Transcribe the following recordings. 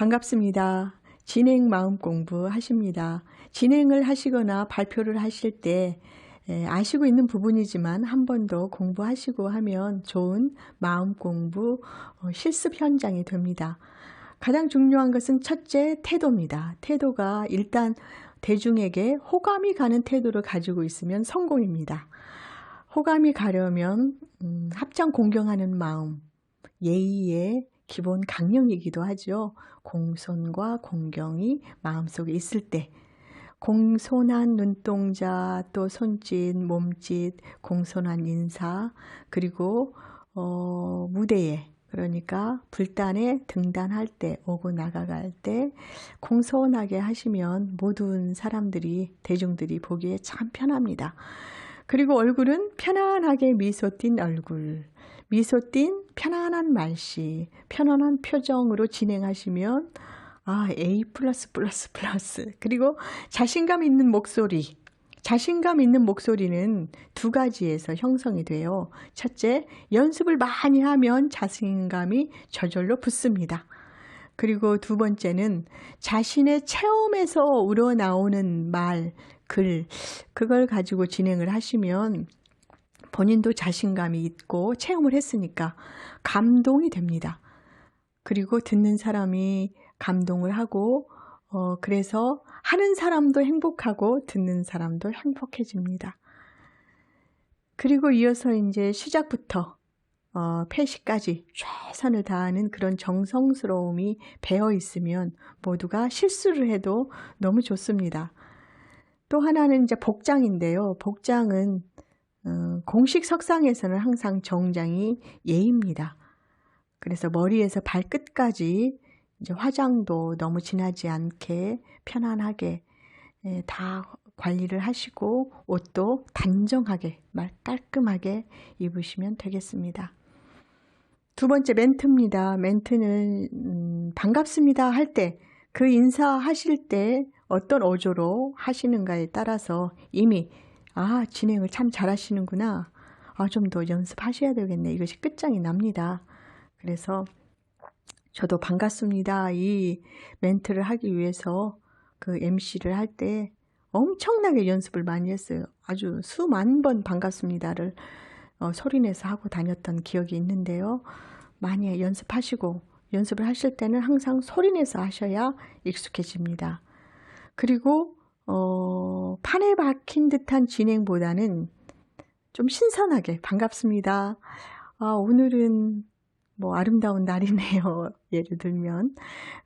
반갑습니다. 진행 마음 공부 하십니다. 진행을 하시거나 발표를 하실 때 에, 아시고 있는 부분이지만 한 번 더 공부하시고 하면 좋은 마음 공부 어, 실습 현장이 됩니다. 가장 중요한 것은 첫째 태도입니다. 태도가 일단 대중에게 호감이 가는 태도를 가지고 있으면 성공입니다. 호감이 가려면 음, 합장 공경하는 마음, 예의의 기본 강령이기도 하죠. 공손과 공경이 마음속에 있을 때 공손한 눈동자 또 손짓, 몸짓, 공손한 인사 그리고 어, 무대에 그러니까 불단에 등단할 때 오고 나가갈 때 공손하게 하시면 모든 사람들이 대중들이 보기에 참 편합니다. 그리고 얼굴은 편안하게 미소 띈 얼굴, 미소 띈 편안한 말씨, 편안한 표정으로 진행하시면 아, A 플러스 플러스 플러스. 그리고 자신감 있는 목소리. 자신감 있는 목소리는 두 가지에서 형성이 돼요. 첫째, 연습을 많이 하면 자신감이 저절로 붙습니다. 그리고 두 번째는 자신의 체험에서 우러나오는 말, 글, 그걸 가지고 진행을 하시면 본인도 자신감이 있고 체험을 했으니까 감동이 됩니다. 그리고 듣는 사람이 감동을 하고, 어, 그래서 하는 사람도 행복하고 듣는 사람도 행복해집니다. 그리고 이어서 이제 시작부터 어, 폐시까지 최선을 다하는 그런 정성스러움이 배어 있으면 모두가 실수를 해도 너무 좋습니다. 또 하나는 이제 복장인데요. 복장은 어, 공식 석상에서는 항상 정장이 예입니다. 그래서 머리에서 발끝까지 이제 화장도 너무 진하지 않게 편안하게 예, 다 관리를 하시고 옷도 단정하게 말 깔끔하게 입으시면 되겠습니다. 두 번째 멘트입니다. 멘트는 음, 반갑습니다 할 때 그 인사하실 때 어떤 어조로 하시는가에 따라서 이미 아 진행을 참 잘하시는구나. 아 좀 더 연습하셔야 되겠네. 이것이 끝장이 납니다. 그래서 저도 반갑습니다. 이 멘트를 하기 위해서 그 MC를 할 때 엄청나게 연습을 많이 했어요. 아주 수만 번 반갑습니다를 어, 소리내서 하고 다녔던 기억이 있는데요. 많이 연습하시고 연습을 하실 때는 항상 소리내서 하셔야 익숙해집니다. 그리고 어, 판에 박힌 듯한 진행보다는 좀 신선하게 반갑습니다. 아, 오늘은 뭐 아름다운 날이네요. 예를 들면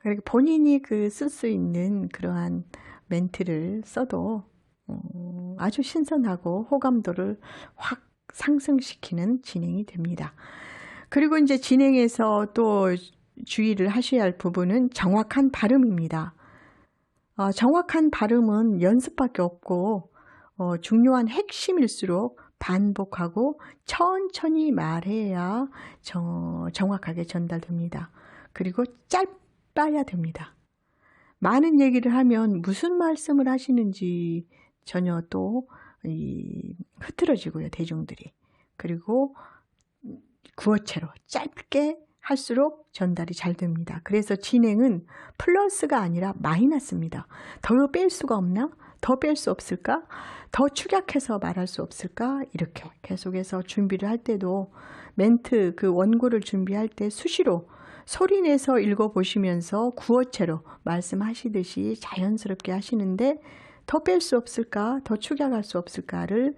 그리고 본인이 그 쓸 수 있는 그러한 멘트를 써도 어, 아주 신선하고 호감도를 확 상승시키는 진행이 됩니다. 그리고 이제 진행에서 또 주의를 하셔야 할 부분은 정확한 발음입니다. 어, 정확한 발음은 연습밖에 없고 어, 중요한 핵심일수록 반복하고 천천히 말해야 정, 정확하게 전달됩니다. 그리고 짧아야 됩니다. 많은 얘기를 하면 무슨 말씀을 하시는지 전혀 또 이, 흐트러지고요, 대중들이. 그리고 구어체로 짧게 할수록 전달이 잘 됩니다. 그래서 진행은 플러스가 아니라 마이너스입니다. 더 뺄 수가 없나? 더 뺄 수 없을까? 더 축약해서 말할 수 없을까? 이렇게 계속해서 준비를 할 때도 멘트 그 원고를 준비할 때 수시로 소리내서 읽어보시면서 구어체로 말씀하시듯이 자연스럽게 하시는데 더 뺄 수 없을까? 더 축약할 수 없을까를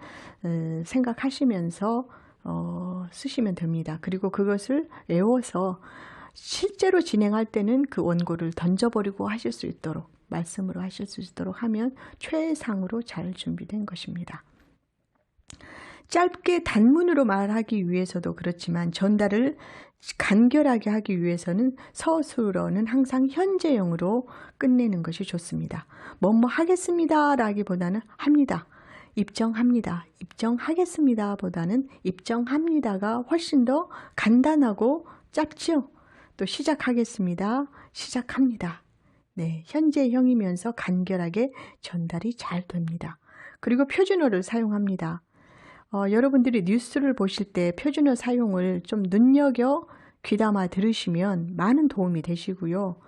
생각하시면서 어, 쓰시면 됩니다. 그리고 그것을 외워서 실제로 진행할 때는 그 원고를 던져버리고 하실 수 있도록 말씀으로 하실 수 있도록 하면 최상으로 잘 준비된 것입니다. 짧게 단문으로 말하기 위해서도 그렇지만 전달을 간결하게 하기 위해서는 서술어는 항상 현재형으로 끝내는 것이 좋습니다. 뭐뭐 하겠습니다 라기보다는 합니다. 입정합니다. 입정하겠습니다 보다는 입정합니다가 훨씬 더 간단하고 짧지요. 또 시작하겠습니다. 시작합니다. 네, 현재형이면서 간결하게 전달이 잘 됩니다. 그리고 표준어를 사용합니다. 어, 여러분들이 뉴스를 보실 때 표준어 사용을 좀 눈여겨 귀담아 들으시면 많은 도움이 되시고요.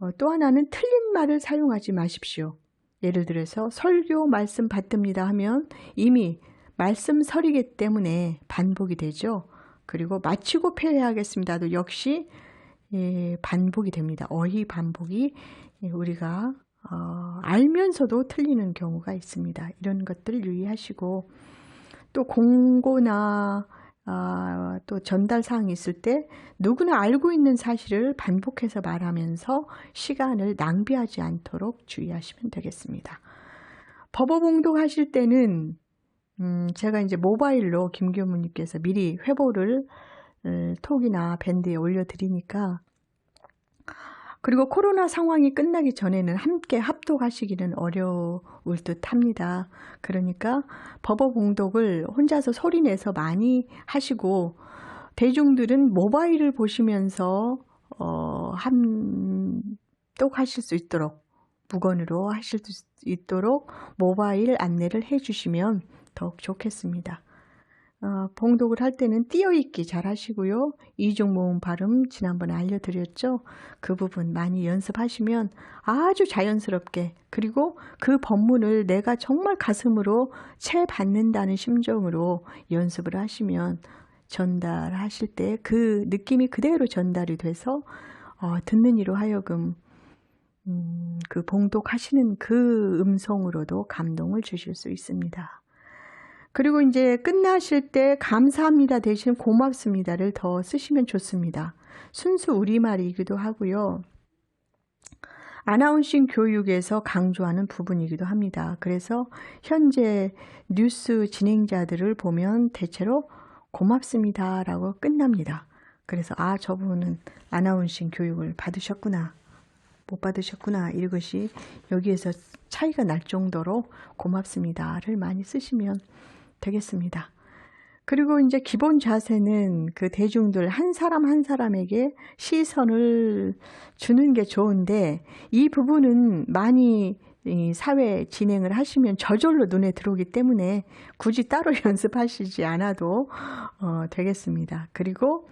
어, 또 하나는 틀린 말을 사용하지 마십시오. 예를 들어서 설교 말씀 받듭니다 하면 이미 말씀설이기 때문에 반복이 되죠. 그리고 마치고 폐회하겠습니다도 역시 예, 반복이 됩니다. 어휘 반복이 예, 우리가 어, 알면서도 틀리는 경우가 있습니다. 이런 것들 유의하시고 또 공고나 아, 또 전달 사항이 있을 때 누구나 알고 있는 사실을 반복해서 말하면서 시간을 낭비하지 않도록 주의하시면 되겠습니다. 법어봉독 하실 때는 음, 제가 이제 모바일로 김교무님께서 미리 회보를 음, 톡이나 밴드에 올려드리니까 그리고 코로나 상황이 끝나기 전에는 함께 합독하시기는 어려울 듯 합니다. 그러니까 법어 봉독을 혼자서 소리내서 많이 하시고 대중들은 모바일을 보시면서 어, 합독하실 수 있도록 무건으로 하실 수 있도록 모바일 안내를 해주시면 더욱 좋겠습니다. 어, 봉독을 할 때는 띄어읽기 잘 하시고요. 이중 모음 발음 지난번에 알려드렸죠. 그 부분 많이 연습하시면 아주 자연스럽게 그리고 그 법문을 내가 정말 가슴으로 채 받는다는 심정으로 연습을 하시면 전달하실 때 그 느낌이 그대로 전달이 돼서 어, 듣는 이로 하여금 음, 그 봉독하시는 그 음성으로도 감동을 주실 수 있습니다. 그리고 이제 끝나실 때 감사합니다 대신 고맙습니다를 더 쓰시면 좋습니다. 순수 우리말이기도 하고요. 아나운싱 교육에서 강조하는 부분이기도 합니다. 그래서 현재 뉴스 진행자들을 보면 대체로 고맙습니다 라고 끝납니다. 그래서 아 저분은 아나운싱 교육을 받으셨구나 못 받으셨구나 이것이 여기에서 차이가 날 정도로 고맙습니다를 많이 쓰시면 되겠습니다. 그리고 이제 기본 자세는 그 대중들 한 사람 한 사람에게 시선을 주는 게 좋은데 이 부분은 많이 사회 진행을 하시면 저절로 눈에 들어오기 때문에 굳이 따로 연습하시지 않아도 어, 되겠습니다. 그리고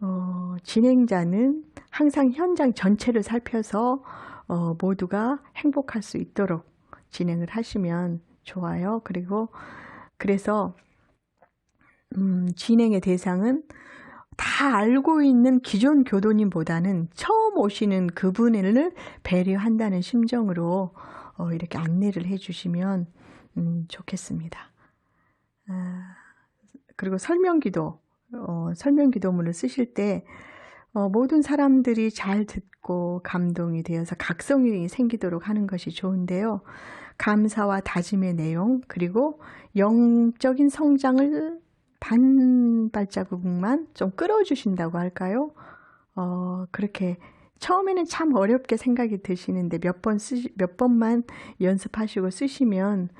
어, 진행자는 항상 현장 전체를 살펴서 어, 모두가 행복할 수 있도록 진행을 하시면 좋아요. 그리고 그래서 음, 진행의 대상은 다 알고 있는 기존 교도님보다는 처음 오시는 그분을 배려한다는 심정으로 어, 이렇게 안내를 해주시면 음, 좋겠습니다. 아, 그리고 설명기도 어, 설명기도문을 쓰실 때 어, 모든 사람들이 잘 듣고 감동이 되어서 각성이 생기도록 하는 것이 좋은데요. 감사와 다짐의 내용 그리고 영적인 성장을 반 발자국만 좀 끌어주신다고 할까요? 어, 그렇게 처음에는 참 어렵게 생각이 드시는데 몇 번 쓰, 몇 번만 연습하시고 쓰시면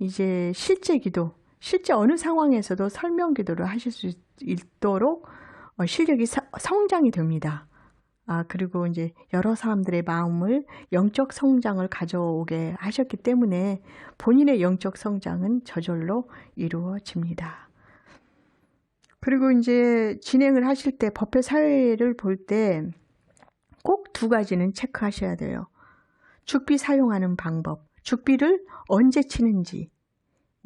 이제 실제 기도, 실제 어느 상황에서도 설명 기도를 하실 수 있도록 어, 실력이 사, 성장이 됩니다. 아, 그리고 이제 여러 사람들의 마음을 영적 성장을 가져오게 하셨기 때문에 본인의 영적 성장은 저절로 이루어집니다. 그리고 이제 진행을 하실 때 법회 사회를 볼 때 꼭 두 가지는 체크하셔야 돼요. 죽비 사용하는 방법, 죽비를 언제 치는지,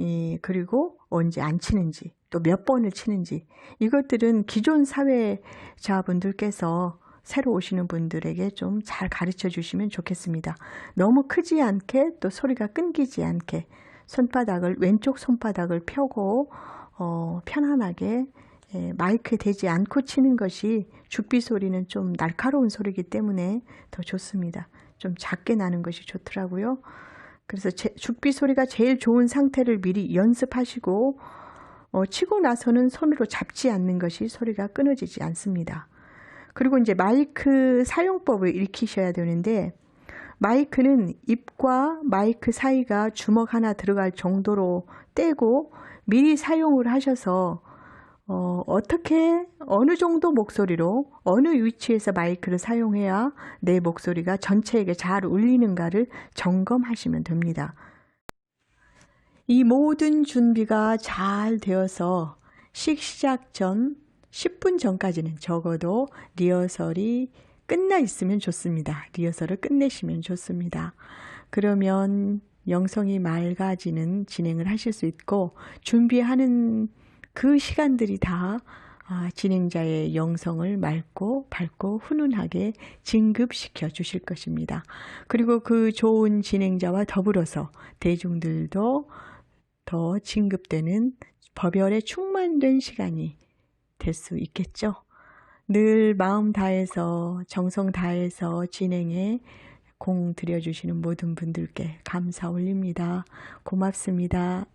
예, 그리고 언제 안 치는지, 또 몇 번을 치는지, 이것들은 기존 사회자분들께서 새로 오시는 분들에게 좀 잘 가르쳐 주시면 좋겠습니다. 너무 크지 않게 또 소리가 끊기지 않게 손바닥을 왼쪽 손바닥을 펴고 어, 편안하게 예, 마이크에 대지 않고 치는 것이 죽비 소리는 좀 날카로운 소리이기 때문에 더 좋습니다. 좀 작게 나는 것이 좋더라고요. 그래서 제, 죽비 소리가 제일 좋은 상태를 미리 연습하시고 어, 치고 나서는 손으로 잡지 않는 것이 소리가 끊어지지 않습니다. 그리고 이제 마이크 사용법을 익히셔야 되는데 마이크는 입과 마이크 사이가 주먹 하나 들어갈 정도로 떼고 미리 사용을 하셔서 어, 어떻게 어느 정도 목소리로 어느 위치에서 마이크를 사용해야 내 목소리가 전체에게 잘 울리는가를 점검하시면 됩니다. 이 모든 준비가 잘 되어서 식 시작 전 10분 전까지는 적어도 리허설이 끝나 있으면 좋습니다. 리허설을 끝내시면 좋습니다. 그러면 영성이 맑아지는 진행을 하실 수 있고 준비하는 그 시간들이 다 아, 진행자의 영성을 맑고 밝고 훈훈하게 진급시켜 주실 것입니다. 그리고 그 좋은 진행자와 더불어서 대중들도 더 진급되는 법열에 충만된 시간이 될 수 있겠죠. 늘 마음 다해서 정성 다해서 진행에 공 들여주시는 모든 분들께 감사 올립니다. 고맙습니다.